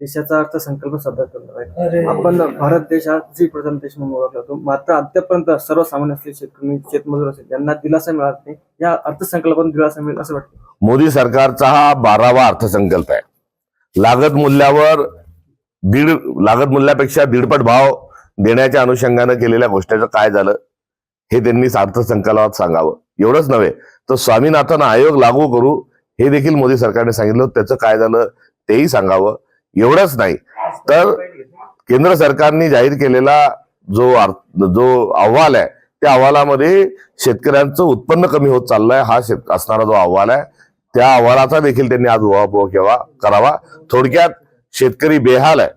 देशाचा अर्थसंकल्प सादर करणार आहे आपण भारत देश हा कृषी प्रधान देश म्हणून ओळखला जातो? मात्र अद्यापर्यंत सर्वसामान्य असलेले शेतकरी शेतमजूर असेल यांना दिलासा मिळत नाही. या अर्थसंकल्पातून दिलासा मिळेल असं वाटतं. मोदी सरकारचा हा बारावा अर्थसंकल्प आहे. लागत मूल्यावर दीड लागत मूल्यापेक्षा दीडपट भाव देण्याच्या अनुषंगानं केलेल्या गोष्टीचं काय झालं हे त्यांनी अर्थसंकल्पात सांगावं. एवढंच नव्हे तर स्वामीनाथन आयोग लागू करू हे देखील मोदी सरकारने सांगितलं. त्याचं काय झालं तेही सांगावं. एवढंच नाही. तर केंद्र सरकारने जाहीर केलेला जो जो अहवाल आहे त्या अहवालामध्ये शेतकऱ्यांचं उत्पन्न कमी होत चाललंय हा शेत असणारा जो अहवाल आहे त्या अहवालाचा देखील त्यांनी आज उहापोह केव्हा करावा. थोडक्यात शेतकरी बेहाल आहे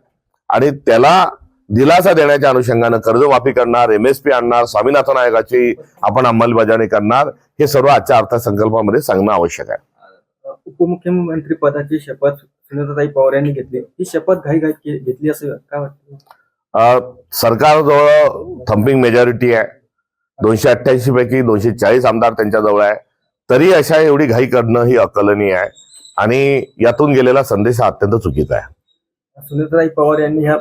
आणि त्याला दिलासा देण्याच्या अनुषंगानं कर्जमाफी करणार एमएसपी आणणार स्वामीनाथन आयोगाची आपण अंमलबजावणी करणार हे सर्व आजच्या अर्थसंकल्पामध्ये सांगणं आवश्यक आहे. उपमुख्यमंत्री पदाची शपथ सुनीताताई पवार यांनी घेतली. ही शपथ घाई घाई घेतली असं काय वाटतं? सरकारजवळ थम्पिंग मेजॉरिटी आहे. दोनशे अठ्ठ्याऐंशी पैकी दोनशे चाळीस आमदार त्यांच्याजवळ आहे. तरी अशा एवढी घाई करणं ही अकलनीय आहे. आणि यातून गेलेला संदेश हा अत्यंत चुकीचा आहे. सुनीताताई पवार यांनी ह्या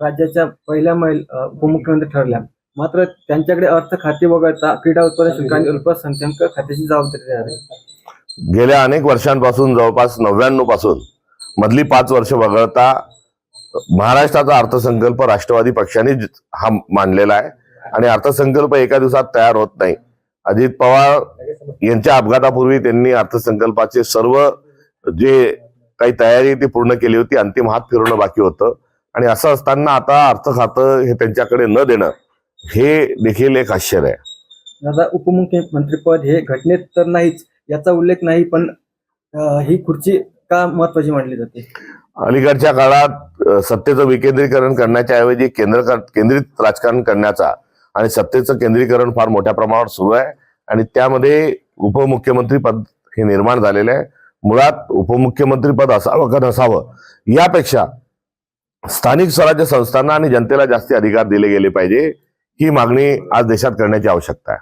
राज्याच्या पहिल्या महिला उपमुख्यमंत्री ठरल्या. मात्र त्यांच्याकडे अर्थ खाते वगळता क्रीडा उत्पादन शुल्क आणि अल्पसंख्याक खात्याची जबाबदारी गेल्या अनेक वर्षांपासून जवळपास नव्याण्णवपासून मधली पाच वर्ष वगळता महाराष्ट्राचा अर्थसंकल्प राष्ट्रवादी पक्षाने हा मांडलेला आहे. आणि अर्थसंकल्प एका दिवसात तयार होत नाही. अजित पवार यांच्या अपघातापूर्वी त्यांनी अर्थसंकल्पाचे सर्व जे काही तयारी ती पूर्ण केली होती अंतिम हात फिरवणं बाकी होतं. आणि असं असताना आता अर्थ खातं हे त्यांच्याकडे न देणं हे देखील एक आश्चर्य आहे. दादा उपमुख्यमंत्रीपद हे घटनेत तर नाहीच याचा उल्लेख नाही पण ही खुर्ची का महत्वाची मानली जाते? अलीकडच्या काळात सत्तेचं विकेंद्रीकरण करण्याच्या ऐवजी केंद्र केंद्रित राजकारण करण्याचा आणि सत्तेचं केंद्रीकरण फार मोठ्या प्रमाणावर सुरू आहे आणि त्यामध्ये उपमुख्यमंत्री पद हे निर्माण झालेलं आहे. मुळात उपमुख्यमंत्री पद असावं का नसावं यापेक्षा स्थानिक स्वराज्य संस्थांना आणि जनतेला जास्ती अधिकार दिले गेले पाहिजे ही मागणी आज देशात करण्याची आवश्यकता आहे.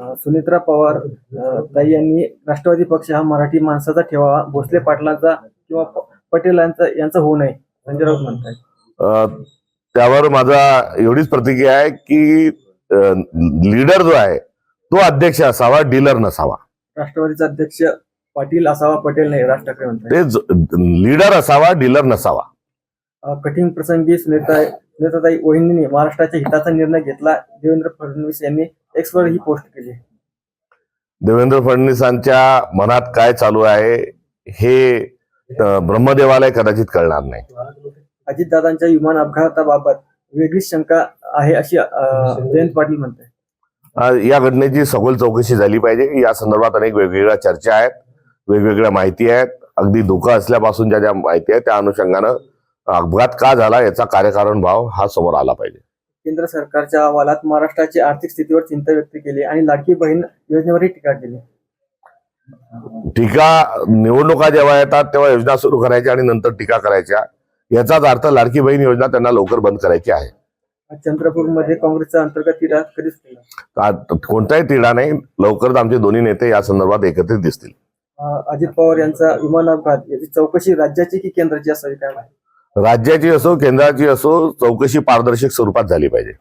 सुनेत्रा पवार ताई यांनी राष्ट्रवादी पक्ष हा मराठी माणसाचा ठेवावा. भोसले पाटलांचा किंवा पटेलांचा यांचा होऊ नये. संजय राऊत म्हणताय. त्यावर माझा एवढीच प्रतिक्रिया आहे की लीडर जो आहे तो अध्यक्ष असावा डीलर नसावा. राष्ट्रवादीचा अध्यक्ष पाटील असावा पटेल नाही राज ठाकरे म्हणताय. ते लीडर असावा डीलर नसावा. कठीण प्रसंगी सुनेता सुनेताताई वहिनीने महाराष्ट्राच्या हिताचा निर्णय घेतला. देवेंद्र फडणवीस यांनी एक्स वर ही पोस्ट केली. देवेंद्र फडणवीसांच्या मनात काय चालू आहे हे अ, ब्रह्मदेवालय कदाचित कळणार नाही. अजितदादांच्या विमान अपघाताबाबत वेगळीच शंका आहे अशी जयंत पाटील म्हणताय. अ, या घटनेची सखोल चौकशी झाली पाहिजे. या संदर्भात अनेक वेगवेगळ्या चर्चा आहेत वेगवेगळ्या माहिती आहेत. अगदी धोका असल्यापासून ज्या ज्या माहिती आहेत त्या अनुषंगानं अपघात का झाला याचा कार्यकारण भाव हा समोर आला पाहिजे. केंद्र सरकारच्या अहवालात महाराष्ट्राची आर्थिक स्थितीवर चिंता व्यक्त केली आणि लाडकी बहीण योजनेवरही टीका केली. टीका निवडणुका जेव्हा येतात तेव्हा योजना सुरू करायच्या आणि नंतर टीका करायच्या. याचाच अर्थ लाडकी बहीण योजना त्यांना लवकर बंद करायची आहे. चंद्रपूरमध्ये काँग्रेसचा अंतर्गत तिढा कधीच केला कोणताही तिढा नाही लवकरच आमचे दोन्ही नेते या संदर्भात एकत्रित दिसतील. अजित पवार यांचा विमान अपघात याची चौकशी राज्याची की केंद्राची असावी काय राज्याची असो केंद्राची असो चौकशी पारदर्शक स्वरूपात झाली पाहिजे.